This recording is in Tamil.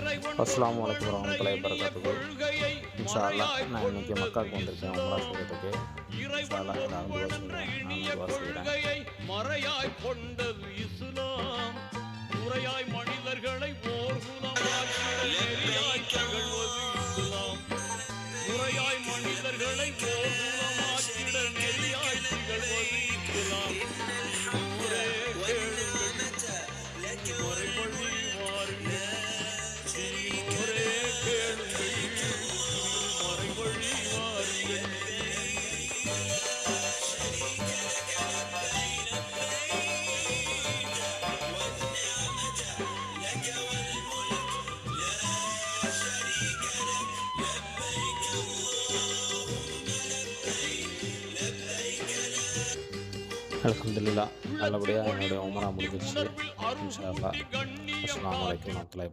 அஸ்லாம் வலைக்கம் வரமத்துல்லாஹி வரகாத்துக்கு இன்ஷா நான் இன்னைக்கு மக்காவுக்கு வந்திருக்கேன். உங்களா செய்கிறதுக்கு இன்ஷா அல்லாஹ் மறையாய் கொண்டது இஸ்லாம் முறையாய் மனிதர்களை ஓர் குலமாக்கிட நெறியாய் இஸ்லாம் முறையாய் மனிதர்களை அல்ஹம்துலில்லாஹ் நல்லபடியாக என்னுடைய உமரா முடிஞ்சிருச்சு இன்ஷா அல்லாஹ் கண்ணியம் அஸ்ஸலாமு அலைக்கும் வரமத்துல்லாஹி